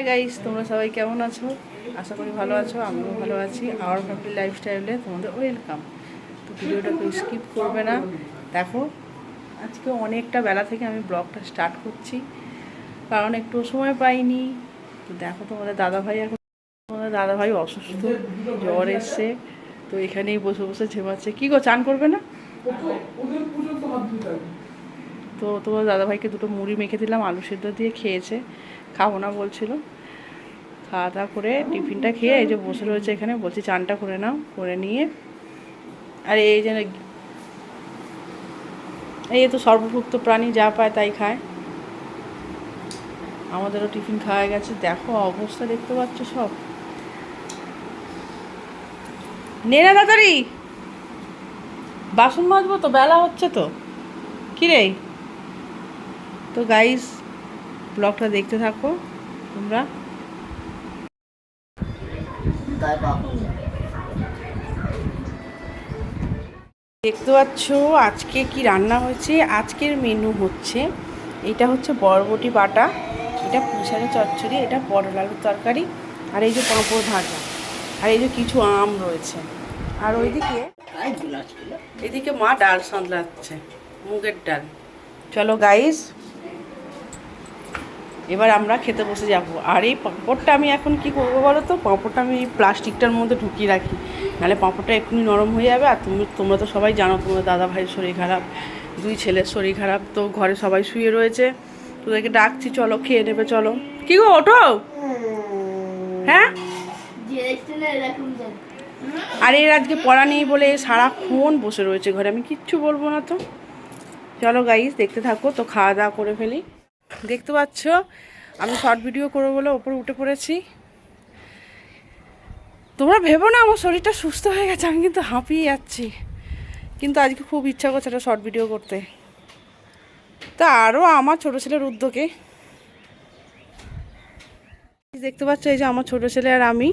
Hi guys তোমরা সবাই কেমন আছো? আশা করি ভালো আছো, আমিও ভালো আছি। আওয়ার ফ্যামিলি লাইফস্টাইলে তোমাদের ওয়েলকাম তো ভিডিওটাকে স্কিপ করবে না। দেখো, আজকে অনেকটা বেলা থেকে আমি ব্লগটা স্টার্ট করছি। কারণ একটু সময় পাইনি। তো দেখো তোমাদের দাদাভাই এখন, তোমাদের দাদাভাই অসুস্থ, জ্বর এসছে। তো এখানেই বসে বসে ঝেমাচ্ছে। কী গো, চান করবে না? তো তোমার দাদাভাইকে দুটো মুড়ি মেখে দিলাম, আলু সেদ্ধ দিয়ে খেয়েছে। খাব না বলছিল। খাওয়া দাওয়া করে টিফিনটা খেয়ে এই যে বসে রয়েছে এখানে, বলছি চানটা করে নাও, করে নিয়ে। আর এই যে এই তো সর্বভুক্ত প্রাণী যা পায় তাই খায়। আমাদেরও টিফিন খাওয়া গেছে, দেখো অবস্থা দেখতে পাচ্ছ সব। নে না তাড়াতাড়ি! বাসন মাজবো তো, বেলা হচ্ছে তো। কি রে? তো গাইস ব্লগটা দেখতে থাকো তোমরা। দেখতে পাচ্ছ আজকে কি রান্না হয়েছে? আজকের মেনু হচ্ছে এটা হচ্ছে বরবটি বাটা এটা পুষারে চচ্চড়ি এটা পটল আলুর তরকারি আর এই যে পাঁপড় ভাজা আর এই যে কিছু আম রয়েছে। আর ওইদিকে এদিকে মা ডাল সাঁতলাচ্ছে মুগের ডাল। চলো গাইস এবার আমরা খেতে বসে যাব। আর এই পাঁপড়টা আমি এখন কি করব বলো তো? পাঁপড়টা আমি প্লাস্টিকটার মধ্যে ঢুকিয়ে রাখি। নাহলে পাঁপড়টা এক্ষুনি নরম হয়ে যাবে। আর তুমি, তোমরা তো সবাই জানো তোমার দাদা ভাইয়ের শরীর খারাপ, দুই ছেলের শরীর খারাপ, তো ঘরে সবাই শুয়ে রয়েছে। তোদেরকে ডাকছি, চলো, খেয়ে নেবে, চলো। কি গো, ওঠো? হ্যাঁ? আর এর আজকে পড়া নেই বলে সারাক্ষণ বসে রয়েছে ঘরে। আমি কিচ্ছু বলব না তো। চলো গাইস দেখতে থাকো, তো খাওয়া দাওয়া করে ফেলি। দেখতে পাচ্ছ? আমি শর্ট ভিডিও করব বলে ওপরে উঠে পড়েছি। তোমরা ভেবো না, আমার শরীরটা সুস্থ হয়ে গেছে, আমি কিন্তু হাঁপিয়ে যাচ্ছি। কিন্তু আজকে খুব ইচ্ছা করছে একটা শর্ট ভিডিও করতে। তা আরও আমার ছোটো ছেলের উদ্যোগে। দেখতে পাচ্ছ, এই যে আমার ছোটো ছেলে আর আমি।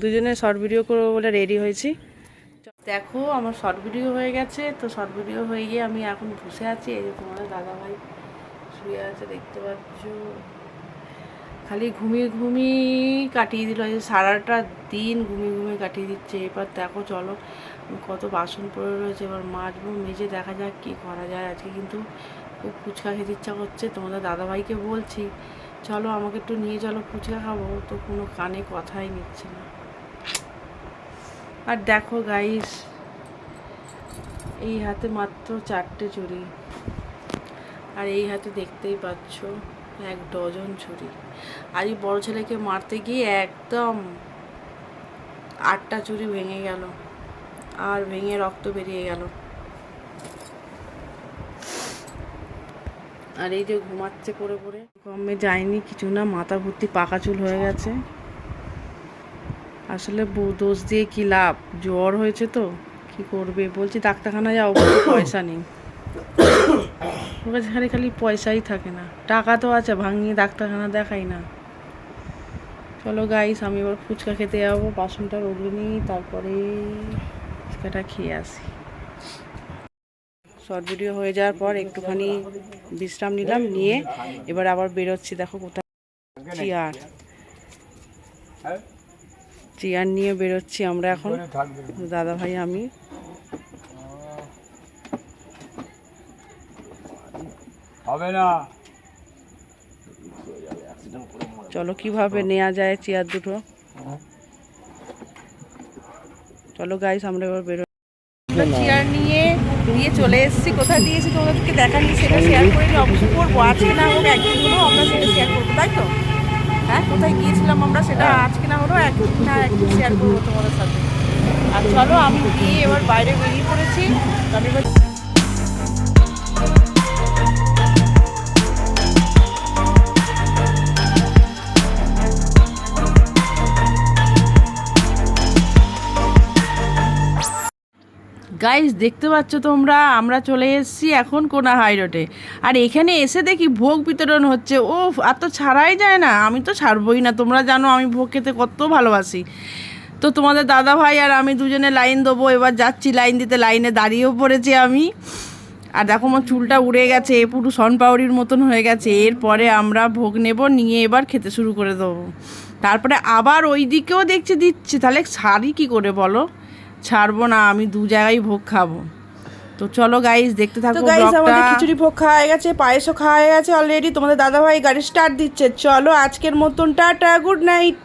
দুজনে শর্ট ভিডিও করব বলে রেডি হয়েছি। দেখো, আমার শর্ট ভিডিও হয়ে গেছে। তো শর্ট ভিডিও হয়ে গিয়ে আমি এখন বসে আছি, এই যে তোমাদের দাদাভাই শুয়ে আছে, দেখতে পাচ্ছ। খালি ঘুমিয়ে ঘুমিয়ে কাটিয়ে দিল সারাটা দিন ঘুমিয়ে ঘুমিয়ে কাটিয়ে দিচ্ছে। এবার দেখো, চলো, কত বাসন পড়ে রয়েছে। এবার মাজবো, মেজে দেখা যাক কী করা যায়। আজকে কিন্তু খুব ফুচকা খেতে ইচ্ছা করছে, তোমাদের দাদাভাইকে বলছি। চলো, আমাকে একটু নিয়ে চলো, ফুচকা খাব। তো কোনো কানে কথাই নিচ্ছে না। আর দেখো গাইস এই হাতে মাত্র চারটে চুড়ি। আর এই হাতে দেখতেই পাচ্ছ এক ডজন ছুরি। আর এই বড় ছেলেকে মারতে গিয়ে একদম আটটা চুরি ভেঙে গেল আর ভেঙে রক্ত বেরিয়ে গেল। আর এই যে ঘুমাচ্ছে পড়ে পড়ে কমে যায়নি কিছু না, মাথা ভর্তি পাকা চুল হয়ে গেছে। আসলে দোষ দিয়ে কি লাভ? জ্বর হয়েছে তো, কি করবে? বলছি ডাক্তারখানা যাও পয়সা নেই। ওর কাছে খালি খালি পয়সাই থাকে না। টাকা তো আছে ভাঙিয়ে ডাক্তারখানা দেখাই না। চলো গাইস আমি এবার ফুচকা খেতে যাব বাসনটা রোগলে নিই তারপরে ফুচকাটা খেয়ে আসি। শর্ট ভিডিও হয়ে যাওয়ার পর একটুখানি বিশ্রাম নিলাম নিয়ে এবার আবার বেরোচ্ছি দেখো কোথায় চেয়ার। চেয়ার নিয়ে বেরোচ্ছি আমরা এখন। দাদা ভাই আমি। হবে না। চলো কীভাবে নেওয়া যায় চেয়ার দুটো? চলো গাইস আমরা এবার বেরো চেয়ার নিয়ে দিয়ে চলে এসেছি। কোথায় দিয়েছি তোমাদেরকে দেখানি? সেটা শেয়ার করে নিয়ে অবশ্যই করব। আজকে না হোক একদিন হলো আমরা সেটা শেয়ার করব তাই তো? হ্যাঁ কোথায় গিয়েছিলাম আমরা সেটা আজকে না হলো একদিন না একদিন শেয়ার করব তোমাদের সাথে। আর চলো আমি গিয়ে এবার বাইরে বেরিয়ে পড়েছি। আমি এবার গাইস দেখতে পাচ্ছ তোমরা? আমরা চলে এসেছি এখন কোনা হাই রোডে। আর এখানে এসে দেখি ভোগ বিতরণ হচ্ছে। ও আর তো ছাড়াই যায় না। আমি তো ছাড়বই না। তোমরা জানো, আমি ভোগ খেতে কত ভালোবাসি। তো তোমাদের দাদা ভাই আর আমি দুজনে লাইন দেবো। এবার যাচ্ছি লাইন দিতে। লাইনে দাঁড়িয়েও পড়েছি আমি। আর দেখো, আমার চুলটা উড়ে গেছে। পুরো সনপাউরির মতন হয়ে গেছে। এরপরে আমরা ভোগ নেব, নিয়ে এবার খেতে শুরু করে দেবো। তারপরে আবার ওই দিকেও দেখছি, দিচ্ছে। তাহলে ছাড়ি কি করে বলো? ছাড়বো না আমি দু জায়গায় ভোগ খাব। তো চলো গাইস দেখতে থাকো গাইস আমাদের খিচুড়ি ভোগ খাওয়া হয়ে গেছে পায়েসও খাওয়া হয়ে গেছে অলরেডি তোমাদের দাদাভাই গাড়ি স্টার্ট দিচ্ছে। চলো আজকের মতন টাটা গুড নাইট